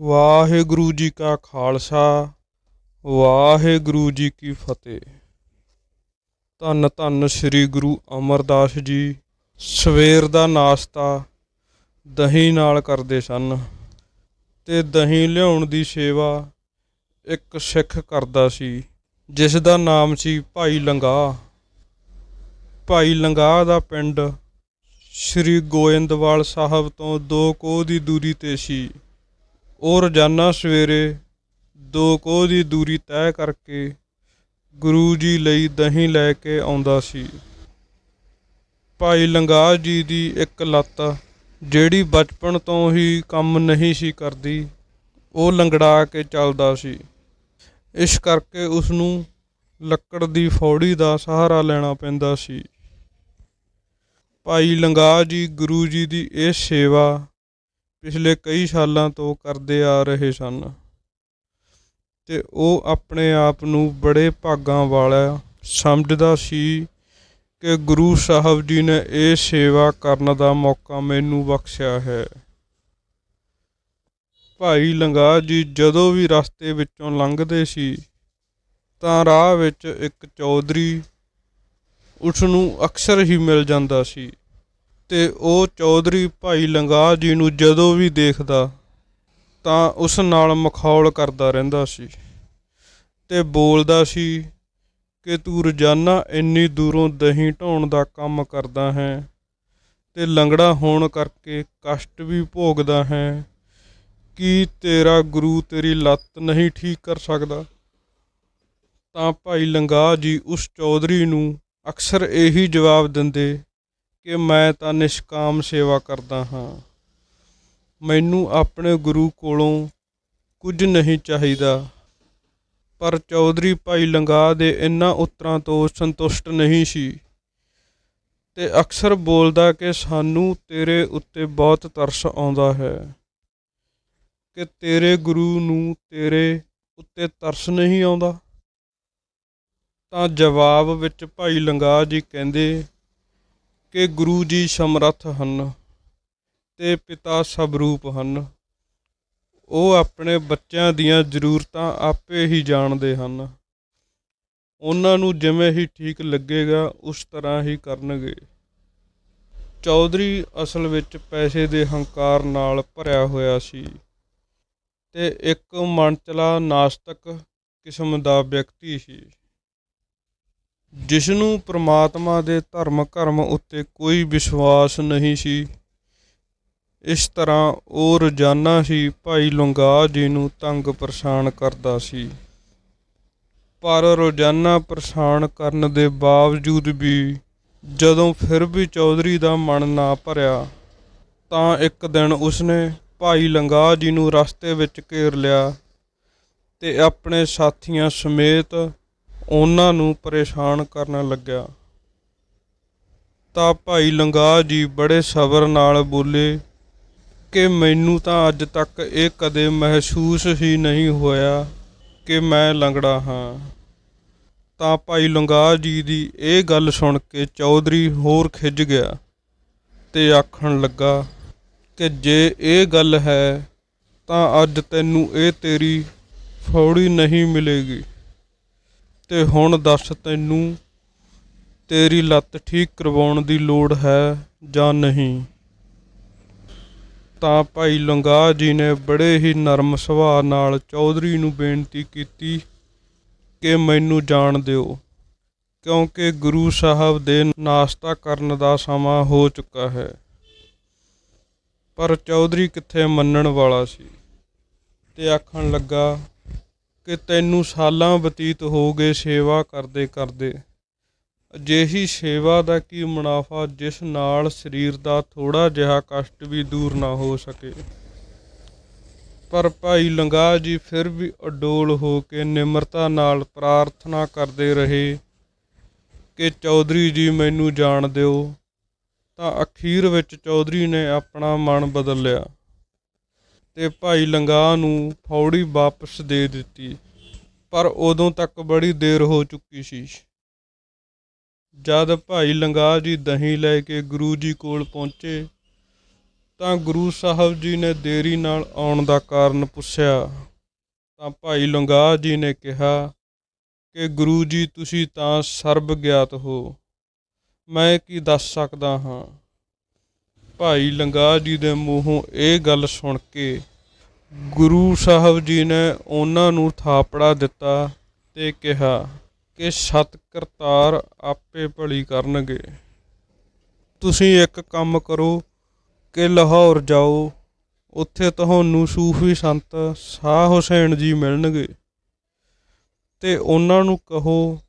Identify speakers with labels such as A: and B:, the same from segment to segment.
A: ਵਾਹਿਗੁਰੂ ਜੀ ਕਾ ਖਾਲਸਾ, ਵਾਹਿਗੁਰੂ ਜੀ ਕੀ ਫਤਿਹ। ਧੰਨ ਧੰਨ ਸ੍ਰੀ ਗੁਰੂ ਅਮਰਦਾਸ ਜੀ, ਸਵੇਰ ਦਾ ਨਾਸ਼ਤਾ ਦਹੀਂ ਨਾਲ ਕਰਦੇ ਸਨ ਤੇ ਦਹੀਂ ਲਿਆਉਣ ਦੀ ਸੇਵਾ ਇੱਕ ਸਿੱਖ ਕਰਦਾ ਸੀ, ਜਿਸ ਦਾ ਨਾਮ ਸੀ ਭਾਈ ਲੰਗਾ। ਭਾਈ ਲੰਗਾ ਦਾ ਪਿੰਡ ਸ੍ਰੀ ਗੋਇੰਦਵਾਲ ਸਾਹਿਬ ਤੋਂ 2 ਕੋਹ ਦੀ ਦੂਰੀ ਤੇ ਸੀ। ਉਹ ਰੋਜ਼ਾਨਾ ਸਵੇਰੇ ਦੋ ਕੋਹ ਦੀ ਦੂਰੀ ਤੈਅ ਕਰਕੇ ਗੁਰੂ ਜੀ ਲਈ ਦਹੀਂ ਲੈ ਕੇ ਆਉਂਦਾ ਸੀ। ਭਾਈ ਲੰਗਾ ਜੀ ਦੀ ਇੱਕ ਲੱਤ, ਜਿਹੜੀ ਬਚਪਨ ਤੋਂ ਹੀ ਕੰਮ ਨਹੀਂ ਸੀ ਕਰਦੀ, ਉਹ ਲੰਗੜਾ ਕੇ ਚੱਲਦਾ ਸੀ। ਇਸ ਕਰਕੇ ਉਸ ਨੂੰ ਲੱਕੜ ਦੀ ਫੌੜੀ ਦਾ ਸਹਾਰਾ ਲੈਣਾ ਪੈਂਦਾ ਸੀ। ਭਾਈ ਲੰਗਾ ਜੀ ਗੁਰੂ ਜੀ ਦੀ ਇਹ ਸੇਵਾ ਪਿਛਲੇ ਕਈ ਸਾਲਾਂ ਤੋਂ ਕਰਦੇ ਆ ਰਹੇ ਸਨ। ਤੇ ਉਹ ਆਪਣੇ ਆਪ ਨੂੰ ਬੜੇ ਭਾਗਾਂ ਵਾਲਾ ਸਮਝਦਾ ਸੀ ਕਿ ਗੁਰੂ ਸਾਹਿਬ ਜੀ ਨੇ ਇਹ ਸੇਵਾ ਕਰਨ ਦਾ ਮੌਕਾ ਮੈਨੂੰ ਬਖਸ਼ਿਆ ਹੈ। ਭਾਈ ਲੰਗਾ ਜੀ ਜਦੋਂ ਵੀ ਰਸਤੇ ਵਿੱਚੋਂ ਲੰਘਦੇ ਸੀ, ਤਾਂ ਰਾਹ ਵਿੱਚ ਇੱਕ ਚੌਧਰੀ ਉਸ ਨੂੰ ਅਕਸਰ ਹੀ ਮਿਲ ਜਾਂਦਾ ਸੀ। ਤੇ ਉਹ ਚੌਧਰੀ ਭਾਈ ਲੰਗਾ ਜੀ ਨੂੰ ਜਦੋਂ ਵੀ ਦੇਖਦਾ, ਤਾਂ ਉਸ ਨਾਲ ਮਖੌਲ ਕਰਦਾ ਰਹਿੰਦਾ ਸੀ ਤੇ ਬੋਲਦਾ ਸੀ ਕਿ ਤੂੰ ਰੋਜ਼ਾਨਾ ਇੰਨੀ ਦੂਰੋਂ ਦਹੀਂ ਢੋਣ ਦਾ ਕੰਮ ਕਰਦਾ ਹੈ ਤੇ ਲੰਗੜਾ ਹੋਣ ਕਰਕੇ ਕਸ਼ਟ ਵੀ ਭੋਗਦਾ ਹੈ। ਕੀ ਤੇਰਾ ਗੁਰੂ ਤੇਰੀ ਲੱਤ ਨਹੀਂ ਠੀਕ ਕਰ ਸਕਦਾ? ਤਾਂ ਭਾਈ ਲੰਗਾ ਜੀ ਉਸ ਚੌਧਰੀ ਨੂੰ ਅਕਸਰ ਇਹੀ ਜਵਾਬ ਦਿੰਦੇ ਕਿ ਮੈਂ ਤਾਂ ਨਿਸ਼ਕਾਮ ਸੇਵਾ ਕਰਦਾ ਹਾਂ। ਮੈਨੂੰ ਆਪਣੇ ਗੁਰੂ ਕੋਲੋਂ ਕੁਝ ਨਹੀਂ ਚਾਹੀਦਾ। ਪਰ ਚੌਧਰੀ ਭਾਈ ਲੰਗਾ ਦੇ ਇਨ੍ਹਾਂ ਉੱਤਰਾਂ ਤੋਂ ਸੰਤੁਸ਼ਟ ਨਹੀਂ ਸੀ। ਤੇ ਅਕਸਰ ਬੋਲਦਾ ਕਿ ਸਾਨੂੰ ਤੇਰੇ ਉੱਤੇ ਬਹੁਤ ਤਰਸ ਆਉਂਦਾ ਹੈ। ਕਿ ਤੇਰੇ ਗੁਰੂ ਨੂੰ ਤੇਰੇ ਉੱਤੇ ਤਰਸ ਨਹੀਂ ਆਉਂਦਾ। ਤਾਂ ਜਵਾਬ ਵਿੱਚ ਭਾਈ ਲੰਗਾ ਜੀ ਕਹਿੰਦੇ ਕਿ ਗੁਰੂ ਜੀ ਸਮਰੱਥ ਹਨ ਤੇ ਪਿਤਾ ਸਬਰੂਪ ਹਨ। ਉਹ ਆਪਣੇ ਬੱਚਿਆਂ ਦੀਆਂ ਜ਼ਰੂਰਤਾਂ ਆਪੇ ਹੀ ਜਾਣਦੇ ਹਨ। ਉਹਨਾਂ ਨੂੰ ਜਿਵੇਂ ਹੀ ਠੀਕ ਲੱਗੇਗਾ, ਉਸ ਤਰ੍ਹਾਂ ਹੀ ਕਰਨਗੇ। ਚੌਧਰੀ ਅਸਲ ਵਿੱਚ ਪੈਸੇ ਦੇ ਹੰਕਾਰ ਨਾਲ ਭਰਿਆ ਹੋਇਆ ਸੀ ਤੇ ਇੱਕ ਮਨਚਲਾ ਨਾਸਤਕ ਕਿਸਮ ਦਾ ਵਿਅਕਤੀ ਸੀ। ਜਿਸ ਨੂੰ ਪ੍ਰਮਾਤਮਾ ਦੇ ਧਰਮ ਕਰਮ ਉੱਤੇ ਕੋਈ ਵਿਸ਼ਵਾਸ ਨਹੀਂ ਸੀ, ਇਸ ਤਰ੍ਹਾਂ ਉਹ ਰੋਜ਼ਾਨਾ ਹੀ ਭਾਈ ਲੰਗਾ ਜੀ ਨੂੰ ਤੰਗ ਪਰੇਸ਼ਾਨ ਕਰਦਾ ਸੀ। ਪਰ ਰੋਜ਼ਾਨਾ ਪਰੇਸ਼ਾਨ ਕਰਨ ਦੇ ਬਾਵਜੂਦ ਵੀ ਜਦੋਂ ਫਿਰ ਵੀ ਚੌਧਰੀ ਦਾ ਮਨ ਨਾ ਭਰਿਆ, ਤਾਂ ਇੱਕ ਦਿਨ ਉਸਨੇ ਭਾਈ ਲੰਗਾ ਜੀ ਨੂੰ ਰਸਤੇ ਵਿੱਚ ਘੇਰ ਲਿਆ ਤੇ ਆਪਣੇ ਸਾਥੀਆਂ ਸਮੇਤ ਉਹਨਾਂ ਨੂੰ ਪਰੇਸ਼ਾਨ ਕਰਨ ਲੱਗਿਆ। ਤਾਂ ਭਾਈ ਲੰਗਾ ਜੀ ਬੜੇ ਸਬਰ ਨਾਲ ਬੋਲੇ ਕਿ ਮੈਨੂੰ ਤਾਂ ਅੱਜ ਤੱਕ ਇਹ ਕਦੇ ਮਹਿਸੂਸ ਹੀ ਨਹੀਂ ਹੋਇਆ ਕਿ ਮੈਂ ਲੰਗੜਾ ਹਾਂ। ਤਾਂ ਭਾਈ ਲੰਗਾ ਜੀ ਦੀ ਇਹ ਗੱਲ ਸੁਣ ਕੇ ਚੌਧਰੀ ਹੋਰ ਖਿੱਝ ਗਿਆ ਤੇ ਆਖਣ ਲੱਗਾ ਕਿ ਜੇ ਇਹ ਗੱਲ ਹੈ ਤਾਂ ਅੱਜ ਤੈਨੂੰ ਇਹ ਤੇਰੀ ਫੌੜੀ ਨਹੀਂ ਮਿਲੇਗੀ। ਤੇ ਹੁਣ ਦੱਸ ਤੈਨੂੰ, ਤੇਰੀ ਲੱਤ ਠੀਕ ਕਰਵਾਉਣ ਦੀ ਲੋੜ ਹੈ ਜਾਂ ਨਹੀਂ? ਤਾਂ ਭਾਈ ਲੰਗਾ ਜੀ ਨੇ ਬੜੇ ਹੀ ਨਰਮ ਸੁਭਾਅ ਨਾਲ ਚੌਧਰੀ ਨੂੰ ਬੇਨਤੀ ਕੀਤੀ ਕਿ ਮੈਨੂੰ ਜਾਣ ਦਿਓ, ਕਿਉਂਕਿ ਗੁਰੂ ਸਾਹਿਬ ਦੇ ਨਾਸ਼ਤਾ ਕਰਨ ਦਾ ਸਮਾਂ ਹੋ ਚੁੱਕਾ ਹੈ। ਪਰ ਚੌਧਰੀ ਕਿੱਥੇ ਮੰਨਣ ਵਾਲਾ ਸੀ? ਤੇ ਆਖਣ ਲੱਗਾ ਕਿ ਤੈਨੂੰ ਸਾਲਾਂ ਬਤੀਤ ਹੋ ਗਏ ਸੇਵਾ ਕਰਦੇ ਕਰਦੇ। ਅਜਿਹੀ ਸੇਵਾ ਦਾ ਕੀ ਮੁਨਾਫਾ ਜਿਸ ਨਾਲ ਸਰੀਰ ਦਾ ਥੋੜਾ ਜਿਹਾ ਕਸ਼ਟ ਵੀ ਦੂਰ ਨਾ ਹੋ ਸਕੇ। ਪਰ ਭਾਈ ਲੰਗਾ ਜੀ ਫਿਰ ਵੀ ਅਡੋਲ ਹੋ ਕੇ ਨਿਮਰਤਾ ਨਾਲ ਪ੍ਰਾਰਥਨਾ ਕਰਦੇ ਰਹੇ ਕਿ ਚੌਧਰੀ ਜੀ ਮੈਨੂੰ ਜਾਣ ਦਿਓ। ਤਾਂ ਅਖੀਰ ਵਿੱਚ ਚੌਧਰੀ ਨੇ ਆਪਣਾ ਮਨ ਬਦਲ ਲਿਆ। ਤੇ ਭਾਈ ਲੰਗਾ ਨੂੰ ਫੌੜੀ ਵਾਪਸ ਦੇ ਦਿੱਤੀ, ਪਰ ਉਦੋਂ ਤੱਕ ਬੜੀ ਦੇਰ ਹੋ ਚੁੱਕੀ ਸੀ। ਜਦ ਭਾਈ ਲੰਗਾ ਜੀ ਦਹੀਂ ਲੈ ਕੇ ਗੁਰੂ ਜੀ ਕੋਲ ਪਹੁੰਚੇ, ਤਾਂ ਗੁਰੂ ਸਾਹਿਬ ਜੀ ਨੇ ਦੇਰੀ ਨਾਲ ਆਉਣ ਦਾ ਕਾਰਨ ਪੁੱਛਿਆ। ਤਾਂ ਭਾਈ ਲੰਗਾ ਜੀ ਨੇ ਕਿਹਾ, ਕਿ ਗੁਰੂ ਜੀ, ਤੁਸੀਂ ਤਾਂ ਸਰਬ ਗਿਆਤ ਹੋ। ਮੈਂ ਕੀ ਦੱਸ ਸਕਦਾ ਹਾਂ? ਭਾਈ ਲੰਗਾ ਜੀ ਦੇ ਮੂੰਹੋਂ ਇਹ ਗੱਲ ਸੁਣ ਕੇ ਗੁਰੂ ਸਾਹਿਬ ਜੀ ਨੇ ਉਹਨਾਂ ਨੂੰ ਥਾਪੜਾ ਦਿੱਤਾ ਤੇ ਕਿਹਾ ਕਿ ਸਤ ਕਰਤਾਰ ਆਪੇ ਭਲੀ ਕਰਨਗੇ। ਤੁਸੀਂ ਇੱਕ ਕੰਮ ਕਰੋ ਕਿ ਲਾਹੌਰ ਜਾਓ, ਉੱਥੇ ਤੁਹਾਨੂੰ ਸੂਫੀ ਸੰਤ ਸ਼ਾਹ ਹੁਸੈਨ ਜੀ ਮਿਲਣਗੇ। ਤੇ ਉਹਨਾਂ ਨੂੰ ਕਹੋ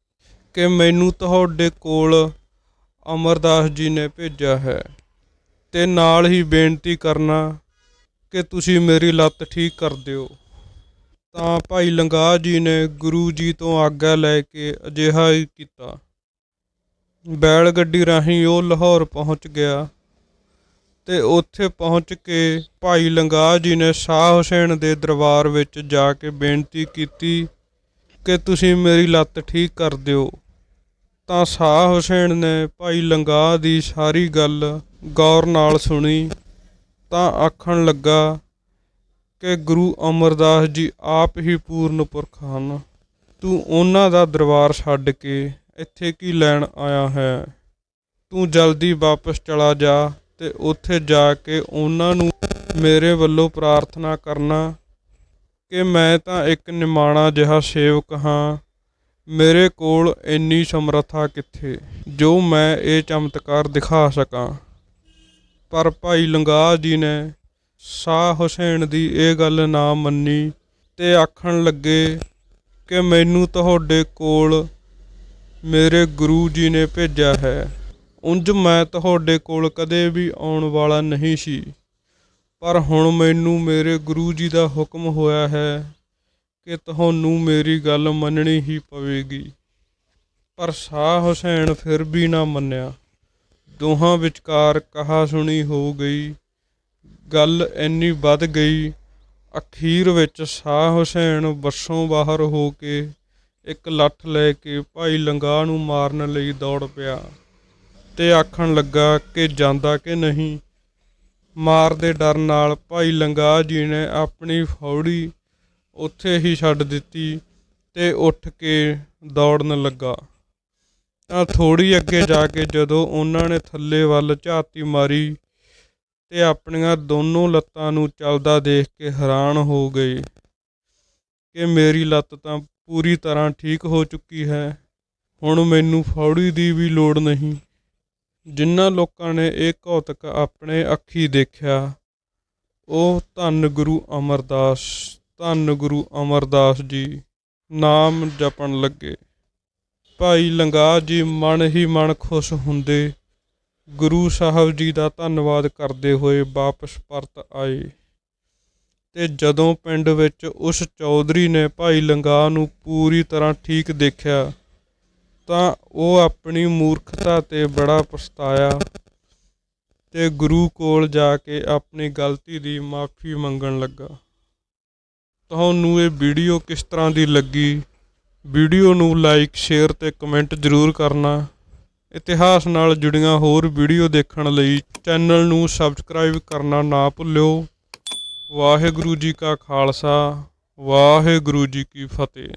A: ਕਿ ਮੈਨੂੰ ਤੁਹਾਡੇ ਕੋਲ ਅਮਰਦਾਸ ਜੀ ਨੇ ਭੇਜਿਆ ਹੈ। ਤੇ ਨਾਲ ਹੀ ਬੇਨਤੀ ਕਰਨਾ ਕਿ ਤੁਸੀਂ ਮੇਰੀ ਲੱਤ ਠੀਕ ਕਰ ਦਿਓ। ਤਾਂ ਭਾਈ ਲੰਗਾ ਜੀ ਨੇ ਗੁਰੂ ਜੀ ਤੋਂ ਆਗਿਆ ਲੈ ਕੇ ਅਜਿਹਾ ਹੀ ਕੀਤਾ। ਬੈਲ ਗੱਡੀ ਰਾਹੀਂ ਉਹ ਲਾਹੌਰ ਪਹੁੰਚ ਗਿਆ ਤੇ ਉੱਥੇ ਪਹੁੰਚ ਕੇ ਭਾਈ ਲੰਗਾ ਜੀ ਨੇ ਸ਼ਾਹ ਹੁਸੈਨ ਦੇ ਦਰਬਾਰ ਵਿੱਚ ਜਾ ਕੇ ਬੇਨਤੀ ਕੀਤੀ ਕਿ ਤੁਸੀਂ ਮੇਰੀ ਲੱਤ ਠੀਕ ਕਰ ਦਿਓ। ਤਾਂ ਸ਼ਾਹ ਹੁਸੈਨ ਨੇ ਭਾਈ ਲੰਗਾਹ ਦੀ ਸਾਰੀ ਗੱਲ ਗੌਰ ਨਾਲ ਸੁਣੀ, ਤਾਂ ਆਖਣ ਲੱਗਾ ਕਿ ਗੁਰੂ ਅਮਰਦਾਸ ਜੀ ਆਪ ਹੀ ਪੂਰਨ ਪੁਰਖ ਹਨ। ਤੂੰ ਉਹਨਾਂ ਦਾ ਦਰਬਾਰ ਛੱਡ ਕੇ ਇੱਥੇ ਕੀ ਲੈਣ ਆਇਆ ਹੈ? ਤੂੰ ਜਲਦੀ ਵਾਪਸ ਚਲਾ ਜਾ ਤੇ ਉੱਥੇ ਜਾ ਕੇ ਉਹਨਾਂ ਨੂੰ ਮੇਰੇ ਵੱਲੋਂ ਪ੍ਰਾਰਥਨਾ ਕਰਨਾ ਕਿ ਮੈਂ ਤਾਂ ਇੱਕ ਨਿਮਾਣਾ ਜਿਹਾ ਸੇਵਕ ਹਾਂ। ਮੇਰੇ ਕੋਲ ਇੰਨੀ ਸਮਰੱਥਾ ਕਿੱਥੇ? ਜੋ ਮੈਂ ਇਹ ਚਮਤਕਾਰ ਦਿਖਾ ਸਕਾਂ। ਪਰ ਭਾਈ ਲੰਗਾਹ ਜੀ ਨੇ ਸ਼ਾਹ ਹੁਸੈਨ ਦੀ ਇਹ ਗੱਲ ਨਾ ਮੰਨੀ ਤੇ ਆਖਣ ਲੱਗੇ ਕਿ ਮੈਨੂੰ ਤੁਹਾਡੇ ਕੋਲ ਮੇਰੇ ਗੁਰੂ ਜੀ ਨੇ ਭੇਜਿਆ ਹੈ। ਉਂਝ ਮੈਂ ਤੁਹਾਡੇ ਕੋਲ ਕਦੇ ਵੀ ਆਉਣ ਵਾਲਾ ਨਹੀਂ ਸੀ। ਪਰ ਹੁਣ ਮੈਨੂੰ ਮੇਰੇ ਗੁਰੂ ਜੀ ਦਾ ਹੁਕਮ ਹੋਇਆ ਹੈ ਕਿ ਤੁਹਾਨੂੰ ਮੇਰੀ ਗੱਲ ਮੰਨਣੀ ਹੀ ਪਵੇਗੀ। ਪਰ ਸ਼ਾਹ ਹੁਸੈਨ ਫਿਰ ਵੀ ਨਾ ਮੰਨਿਆ। ਦੋਹਾਂ ਵਿਚਕਾਰ ਕਹਾ ਸੁਣੀ ਹੋ ਗਈ। ਗੱਲ ਇੰਨੀ ਵੱਧ ਗਈ, ਅਖੀਰ ਵਿੱਚ ਸ਼ਾਹ ਹੁਸੈਨ ਬੱਸੋਂ ਬਾਹਰ ਹੋ ਕੇ ਇੱਕ ਲੱਠ ਲੈ ਕੇ ਭਾਈ ਲੰਗਾਹ ਨੂੰ ਮਾਰਨ ਲਈ ਦੌੜ ਪਿਆ ਤੇ ਆਖਣ ਲੱਗਾ ਕਿ ਜਾਂਦਾ ਕਿ ਨਹੀਂ। ਮਾਰ ਦੇ ਡਰ ਨਾਲ ਭਾਈ ਲੰਗਾਹ ਜੀ ਨੇ ਆਪਣੀ ਫੌੜੀ ਉੱਥੇ ਹੀ ਛੱਡ ਦਿੱਤੀ ਤੇ ਉੱਠ ਕੇ ਦੌੜਨ ਲੱਗਾ। ਤਾਂ ਥੋੜੀ ਅੱਗੇ ਜਾ ਕੇ ਜਦੋਂ ਉਹਨਾਂ ਨੇ ਥੱਲੇ ਵੱਲ ਝਾਤੀ ਮਾਰੀ ਤੇ ਆਪਣੀਆਂ ਦੋਨੋਂ ਲੱਤਾਂ ਨੂੰ ਚੱਲਦਾ ਦੇਖ ਕੇ ਹੈਰਾਨ ਹੋ ਗਏ ਕਿ ਮੇਰੀ ਲੱਤ ਤਾਂ ਪੂਰੀ ਤਰ੍ਹਾਂ ਠੀਕ ਹੋ ਚੁੱਕੀ ਹੈ। ਹੁਣ ਮੈਨੂੰ ਫੌੜੀ ਦੀ ਵੀ ਲੋੜ ਨਹੀਂ। ਜਿਨ੍ਹਾਂ ਲੋਕਾਂ ਨੇ ਇਹ ਘੌਤਕ ਆਪਣੇ ਅੱਖੀ ਦੇਖਿਆ, ਉਹ ਧੰਨ ਗੁਰੂ ਅਮਰਦਾਸ, ਧੰਨ ਗੁਰੂ ਅਮਰਦਾਸ ਜੀ, ਨਾਮ ਜਪਣ ਲੱਗੇ। ਭਾਈ ਲੰਗਾ ਜੀ ਮਨ ਹੀ ਮਨ ਖੁਸ਼ ਹੁੰਦੇ। ਗੁਰੂ ਸਾਹਿਬ ਜੀ ਦਾ ਧੰਨਵਾਦ ਕਰਦੇ ਹੋਏ ਵਾਪਸ ਪਰਤ ਆਏ। ਤੇ ਜਦੋਂ ਪਿੰਡ ਵਿੱਚ ਉਸ ਚੌਧਰੀ ਨੇ ਭਾਈ ਲੰਗਾ ਨੂੰ ਪੂਰੀ ਤਰ੍ਹਾਂ ਠੀਕ ਦੇਖਿਆ, ਤਾਂ ਉਹ ਆਪਣੀ ਮੂਰਖਤਾ ਤੇ ਬੜਾ ਪਛਤਾਇਆ ਤੇ ਗੁਰੂ ਕੋਲ ਜਾ ਕੇ ਆਪਣੀ ਗਲਤੀ ਦੀ ਮਾਫੀ ਮੰਗਣ ਲੱਗਾ। ਤੁਹਾਨੂੰ ਇਹ ਵੀਡੀਓ ਕਿਸ ਤਰ੍ਹਾਂ ਦੀ ਲੱਗੀ? ਵੀਡੀਓ ਨੂੰ ਲਾਈਕ, ਸ਼ੇਅਰ ਤੇ ਕਮੈਂਟ ਜ਼ਰੂਰ ਕਰਨਾ। ਇਤਿਹਾਸ ਨਾਲ ਜੁੜੀਆਂ ਹੋਰ ਵੀਡੀਓ ਦੇਖਣ ਲਈ ਚੈਨਲ ਨੂੰ ਸਬਸਕ੍ਰਾਈਬ ਕਰਨਾ ਨਾ ਭੁੱਲਿਓ। ਵਾਹਿਗੁਰੂ ਜੀ ਕਾ ਖਾਲਸਾ, ਵਾਹਿਗੁਰੂ ਜੀ ਕੀ ਫਤਿਹ।